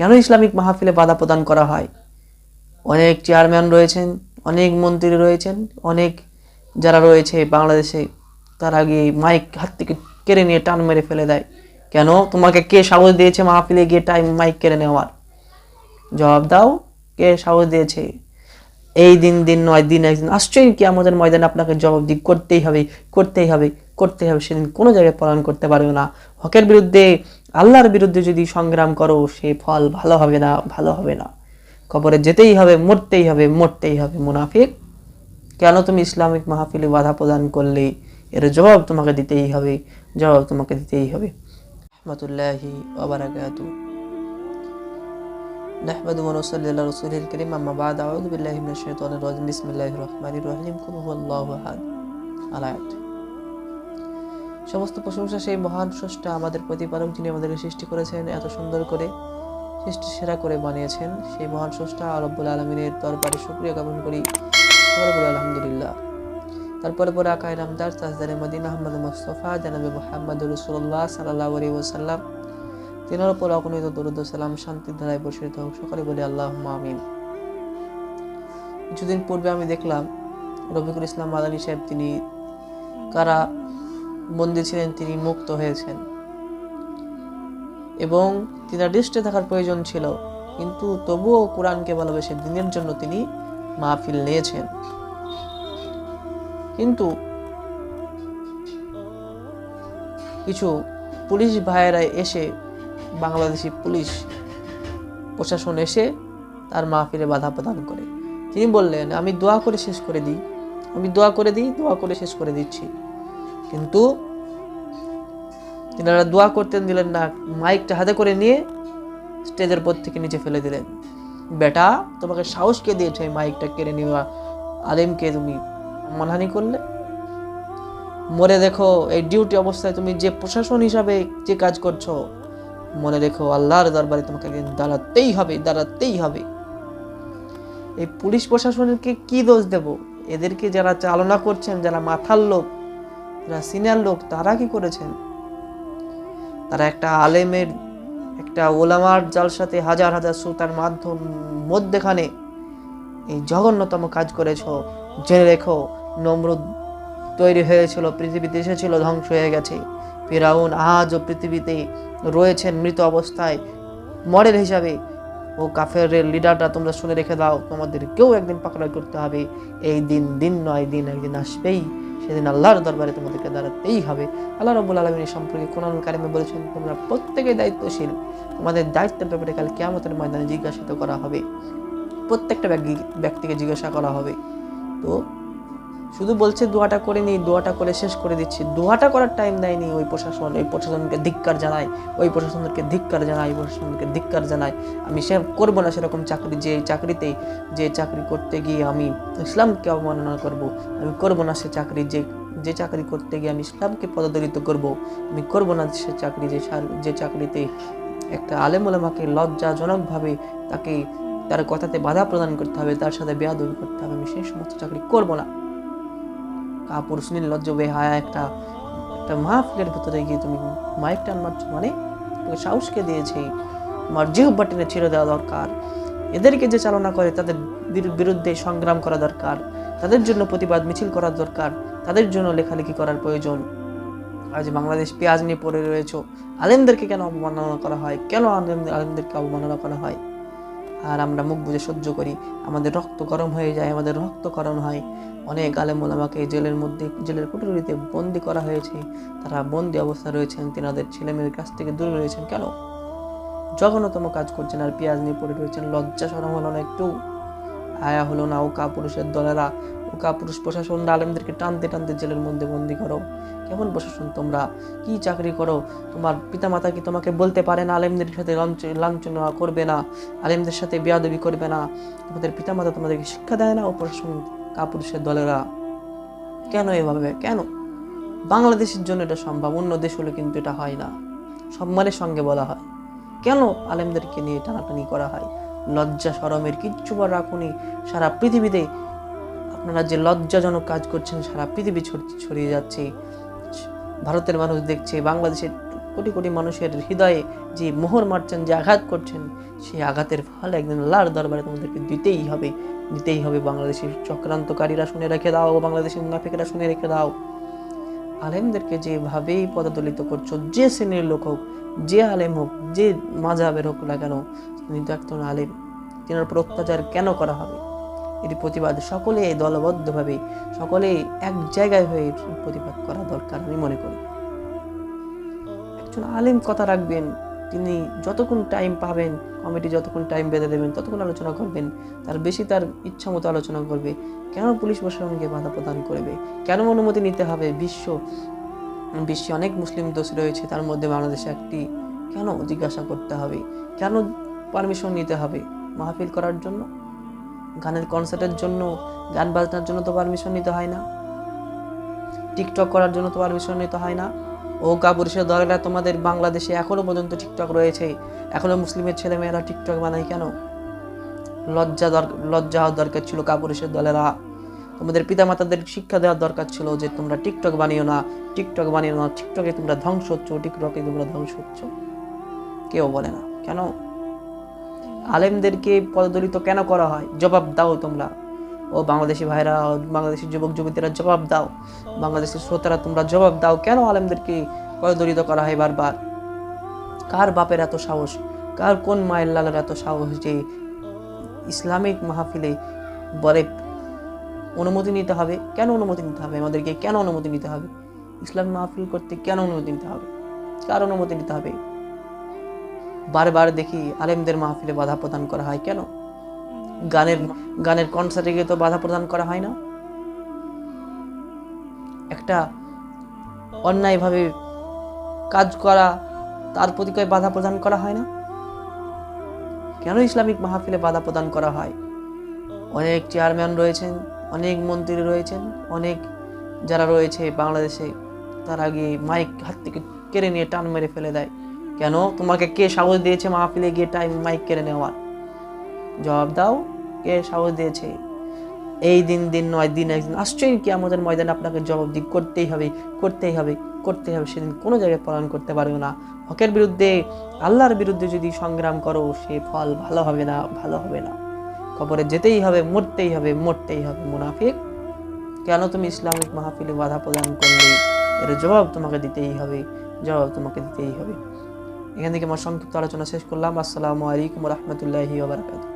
কেন ইসলামিক মাহফিলে বাধা প্রদান করা হয়? অনেক চেয়ারম্যান রয়েছেন, অনেক মন্ত্রী রয়েছেন, অনেক যারা রয়েছে বাংলাদেশে, তারা গিয়ে মাইক হাত থেকে কেড়ে নিয়ে টান মেরে ফেলে দেয়। কেন? তোমাকে কে সাহস দিয়েছে মাহফিলে গিয়ে টাইম মাইক কেড়ে নেওয়ার? জবাব দাও, কে সাহস দিয়েছে? এই দিন দিন নয়, দিন একদিন আশ্চর্য কি আমাদের ময়দানে আপনাকে জবাব দি করতেই হবে করতেই হবে করতেই হবে। সেদিন কোনো জায়গায় পালন করতে পারবে না। হকের বিরুদ্ধে আল্লাহর বিরুদ্ধে যদি সংগ্রাম করো সে ফল ভালো হবে না ভালো হবে না কবরে যেতেই হবে মরতেই হবে মরতেই হবে মুনাফিক কেন তুমি ইসলামিক মাহফিলে বাধা প্রদান করলে এর জবাব তোমাকে দিতেই হবে জবাব তোমাকে দিতেই হবে রহমতুল্লাহি ওবারাকাতু نحمد ونصلي على رسوله الكريم أما بعد أعوذ بالله من الشيطان الرجيم بسم الله الرحمن الرحيم قل هو الله أحد আলায়াত সমস্ত প্রশংসা সেই মহান স্রষ্টা আমাদের প্রতিপালক যিনি আমাদেরকে সৃষ্টি করেছেন, এত সুন্দর করে সৃষ্টি সেরা করে বানিয়েছেন। সেই মহান স্রষ্টা রব্বুল আলমিনের দরবারে শুক্রিয়া জ্ঞাপন করি। আলহামদুলিল্লাহ। তারপরে পরে আকায় নামদার তাজদারে মদিন, আহমদ মুস্তফা, জানাবে মোহাম্মদ রসুল্লাহ সাল্লাহ আলী ওসাল্লাম তিনার উপর অগণিত দরুদ সালাম শান্তির ধারায় বসিত হোক। সকলে বলি আল্লাহ আমিন। কিছুদিন পূর্বে আমি দেখলাম রফিকুল ইসলাম মাদানী সাহেব, তিনি কারা বন্দী ছিলেন, তিনি মুক্ত হয়েছেন। এবং তিনার দৃষ্টে থাকার প্রয়োজন ছিল, কিন্তু তবুও কোরআনকে ভালোবেসে দিনের জন্য তিনি মাহফিল নিয়েছেন। কিন্তু কিছু পুলিশ ভাইয়েরা এসে, বাংলাদেশি পুলিশ প্রশাসন এসে তার মাহফিলে বাধা প্রদান করে। তিনি বললেন, আমি দোয়া করে শেষ করে দিই, আমি দোয়া করে দিই, দোয়া করে শেষ করে দিচ্ছি। কিন্তু তিনারা দোয়া করতেন, দিলেন না, মাইকটা হাতে করে নিয়ে স্টেজের উপর থেকে নিচে ফেলে দিলেন। বেটা, তোমাকে সাহস কে দিয়েছে মাইকটা কেড়ে নেওয়া? আলেমকে তুমি মানহানি করলে? মনে দেখো এই ডিউটি অবস্থায় তুমি যে প্রশাসন হিসাবে যে কাজ করছ, মনে রেখো, আল্লাহর দরবারে তোমাকে একদিন দাঁড়াতেই হবে দাঁড়াতেই হবে। এই পুলিশ প্রশাসনকে কি দোষ দেব? এদেরকে যারা চালনা করছেন, যারা মাথার লোক যারা সিনিয়র লোক, তারা কি করেছেন? তারা একটা আলেমের, একটা ওলামার জালসাতে হাজার হাজার শ্রোতার মাধ্যম মধ্যেখানে এই জঘন্যতম কাজ করেছ। জেনে রেখো, নমরুদ তৈরি হয়েছিল, পৃথিবীতে এসেছিল, ধ্বংস হয়ে গেছে। ফেরাউন আজও পৃথিবীতে রয়েছেন, মৃত অবস্থায়। মডেল হিসাবে, ও কাফের লিডারটা তোমরা শুনে রেখে দাও, তোমাদের কেউ একদিন পাকড়া করতে হবে। এই দিন দিন নয়, দিন একদিন আসবেই। সেদিন আল্লাহর দরবারে তোমাদেরকে দাঁড়াতেই হবে। আল্লাহ রব্বুল আলমিনের সম্পর্কে কোরআন কারিমে বলেছেন, তোমরা প্রত্যেকে দায়িত্বশীল। তোমাদের দায়িত্বের ব্যাপারে কাল কেমতের ময়দানে জিজ্ঞাসিত করা হবে। প্রত্যেকটা ব্যক্তি- ব্যক্তিকে জিজ্ঞাসা করা হবে। তো শুধু বলছে দোয়াটা করে নি দোয়াটা করে শেষ করে দিচ্ছি। দোয়াটা করার টাইম দেয়নি ওই প্রশাসন, ওই প্রশাসনকে ধিক্কার জানাই ওই প্রশাসনকে ধিক্কার জানায়, ওই প্রশাসনকে ধিক্কার জানায়। আমি সে করব না সেরকম চাকরি, যে চাকরিতে, যে চাকরি করতে গিয়ে আমি ইসলামকে অবমাননা করব, আমি করব না সে চাকরি, যে যে চাকরি করতে গিয়ে আমি ইসলামকে পদদলিত করব, আমি করব না সে চাকরি, যে যে চাকরিতে একটা আলেমুলামাকে লজ্জাজনকভাবে তাকে, তার কথাতে বাধা প্রদান করতে হবে, তার সাথে বেয়াদবি করতে হবে, আমি সেই সমস্ত চাকরি করব না। কাপুরুষ নির্লজ্জ বেহায়া একটা একটা মাহফিলের ভেতরে গিয়ে তুমি মাইক টান মারছো। মানে তোকে সাহসকে দিয়েছে। তোমার জিহ্বা টেনে ছেড়ে দেওয়া দরকার। এদেরকে যে চালনা করে, তাদের বিরু- বিরুদ্ধে সংগ্রাম করা দরকার। তাদের জন্য প্রতিবাদ, মিছিল করা দরকার। তাদের জন্য লেখালেখি করার প্রয়োজন। আজ বাংলাদেশ পেঁয়াজ নিয়ে পড়ে রয়েছে। আলেমদেরকে কেন অবমাননা করা হয়? কেন আলেম আলেমদেরকে অবমাননা করা হয়? আর আমরা মুখ বুঝে সহ্য করি। আমাদের রক্ত গরম হয়ে যায়, আমাদের রক্তকরণ হয়। অনেক আলেম ওলামাকে জেলের মধ্যে, জেলের কুটুরিতে বন্দি করা হয়েছে। তারা বন্দি অবস্থা রয়েছেন, তেনাদের ছেলে মেয়ের কাছ থেকে দূরে রয়েছেন। কেন? জঘন্যতম কাজ করছেন আর পেঁয়াজ নিয়ে পড়ে রয়েছেন। লজ্জা সরম হলো না একটু। আয়া হলো না ও পুরুষের দলেরা। ও পুরুষ প্রশাসন আলেমদেরকে টানতে টানতে জেলের মধ্যে বন্দি করো। কেমন প্রশাসন তোমরা? কি চাকরি করো? তোমার পিতামাতা কি তোমাকে বলতে পারে না আলেমদের সাথে লাঞ্ছনা করবে না, আলেমদের সাথে বেয়াদবি করবে না? তোমাদের পিতামাতা তোমাদেরকে শিক্ষা দেয় না ও প্রশাসন কাপুরুষের দলেরা? কেন এভাবে? কেন? বাংলাদেশের জন্য এটা সম্ভব, অন্য দেশ হলে কিন্তু এটা হয় না। সম্মানের সঙ্গে বলা হয়। কেন আলেমদেরকে নিয়ে টানাটানি করা হয়? লজ্জা, সরমের কিচ্ছু বা রাখুনি। সারা পৃথিবীতে আপনারা যে লজ্জাজনক কাজ করছেন, সারা পৃথিবী ছড়িয়ে যাচ্ছে। ভারতের মানুষ দেখছে, বাংলাদেশের কোটি কোটি মানুষের হৃদয়ে যে মোহর মারছেন, যে আঘাত করছেন, সেই আঘাতের ফল একদিন আল্লাহর দরবারে তোমাদেরকে দিতেই হবে দিতেই হবে বাংলাদেশের চক্রান্তকারীরা শুনে রেখে দাও, বাংলাদেশের মুনাফিকেরা শুনে রেখে দাও। আলেমদেরকে যেভাবেই পদদলিত করছ, যে শ্রেণির লোক হোক, যে আলেম হোক, যে মাঝাবের হোক না কেন তিনি তো একজন আলেম। তিনার উপর অত্যাচার কেন করা হবে? এর প্রতিবাদ সকলে দলবদ্ধভাবে, সকলে এক জায়গায় হয়ে প্রতিবাদ করা দরকার আমি মনে করি। একজন আলেম কথা রাখবেন, তিনি যতক্ষণ টাইম পাবেন কমিটি যতক্ষণ টাইম বেঁধে দেবেন, ততক্ষণ আলোচনা করবেন, তার বেশি তার ইচ্ছা মতো আলোচনা করবে। কেন পুলিশ প্রশাসনকে বাধা প্রদান করবে? কেন অনুমতি নিতে হবে? বিশ্ব, বিশ্বে অনেক মুসলিম দোষ রয়েছে, তার মধ্যে বাংলাদেশে একটি। কেন জিজ্ঞাসা করতে হবে? কেন পারমিশন নিতে হবে মাহফিল করার জন্য? গানের কনসার্টের জন্য, গান বাজনার জন্য তো পারমিশন নিতে হয় না। টিকটক করার জন্য তো পারমিশন নিতে হয় না। ও কাপুরুষের দলেরা তোমাদের বাংলাদেশে এখনও পর্যন্ত টিকটক রয়েছে। এখনও মুসলিমের ছেলেমেয়েরা টিকটক বানায় কেন? লজ্জা লজ্জা হওয়ার দরকার ছিল কাপুরুষের দলেরা। তোমাদের পিতামাতাদের শিক্ষা দেওয়ার দরকার ছিল যে তোমরা টিকটক বানিও না টিকটক বানিও না টিকটকে তোমরা ধ্বংস হচ্ছ টিকটকে তোমরা ধ্বংস হচ্ছ। কেউ বলে না। কেন? আলেমদেরকে পদদলিত কেন করা হয়? জবাব দাও তোমরা। ও বাংলাদেশি ভাইরা বাংলাদেশি যুবক, যুবতীরা জবাব দাও। বাংলাদেশের শ্রোতারা, তোমরা জবাব দাও কেন আলেমদেরকে পদদলিত করা হয় বারবার? কার বাপের এত সাহস? কার কোন মায়ের লালের এত সাহস যে ইসলামিক মাহফিলে বলে অনুমতি নিতে হবে? কেন অনুমতি নিতে হবে? আমাদেরকে কেন অনুমতি নিতে হবে? ইসলাম মাহফিল করতে কেন অনুমতি নিতে হবে? কার অনুমতি নিতে হবে? বারবার দেখি আলেমদের মাহফিলে বাধা প্রদান করা হয় কেন? গানের গানের কনসার্টে গিয়ে তো বাধা প্রদান করা হয় না? একটা অন্যায়ভাবে কাজ করা, তার প্রতি বাধা প্রদান করা হয় না? কেন ইসলামিক মাহফিলে বাধা প্রদান করা হয়? অনেক চেয়ারম্যান রয়েছেন, অনেক মন্ত্রী রয়েছেন, অনেক যারা রয়েছে বাংলাদেশে, তারা গিয়ে মাইক হাত থেকে কেড়ে নিয়ে টান মেরে ফেলে দেয়। কেন? তোমাকে কে সাহস দিয়েছে মাহফিলে গিয়ে টাইম মাইক কেড়ে নেওয়ার? জবাব দাও, কে সাহস দিয়েছে? এই দিন দিন নয়, দিন একদিন আশ্চর্য কি আমাদের ময়দানে আপনাকে জবাব দি, করতেই হবে করতেই হবে করতেই হবে। সেদিন কোনো জায়গায় পালন করতে পারবে না। হকের বিরুদ্ধে, আল্লাহর বিরুদ্ধে যদি সংগ্রাম করো, সে ফল ভালো হবে না, ভালো হবে না। কবরে যেতেই হবে, মরতেই হবে মরতেই হবে। মুনাফিক, কেন তুমি ইসলামিক মাহফিলে বাধা প্রদান করলে? এর জবাব তোমাকে দিতেই হবে, জবাব তোমাকে দিতেই হবে। এখান থেকে আমার সংক্ষিপ্ত আলোচনা শেষ করলাম। আসসালামু আলাইকুম রহমতুল্লাহি ওবরাকাতুহ